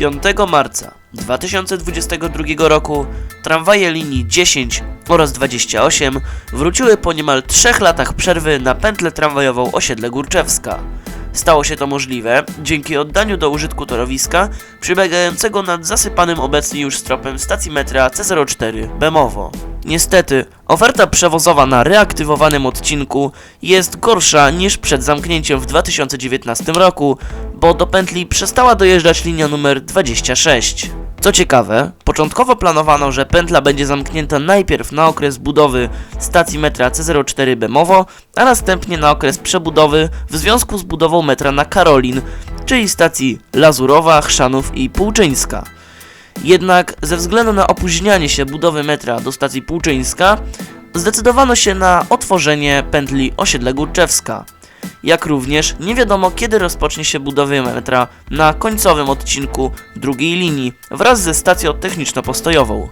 5 marca 2022 roku tramwaje linii 10 oraz 28 wróciły po niemal 3 latach przerwy na pętlę tramwajową osiedle Górczewska. Stało się to możliwe dzięki oddaniu do użytku torowiska przebiegającego nad zasypanym obecnie już stropem stacji metra C04 Bemowo. Niestety, oferta przewozowa na reaktywowanym odcinku jest gorsza niż przed zamknięciem w 2019 roku, bo do pętli przestała dojeżdżać linia numer 26. Co ciekawe, początkowo planowano, że pętla będzie zamknięta najpierw na okres budowy stacji metra C04 Bemowo, a następnie na okres przebudowy w związku z budową metra na Karolin, czyli stacji Lazurowa, Chrzanów i Półczyńska. Jednak ze względu na opóźnianie się budowy metra do stacji Półczyńska, zdecydowano się na otworzenie pętli osiedle Górczewska. Jak również nie wiadomo kiedy rozpocznie się budowa metra na końcowym odcinku drugiej linii wraz ze stacją techniczno-postojową.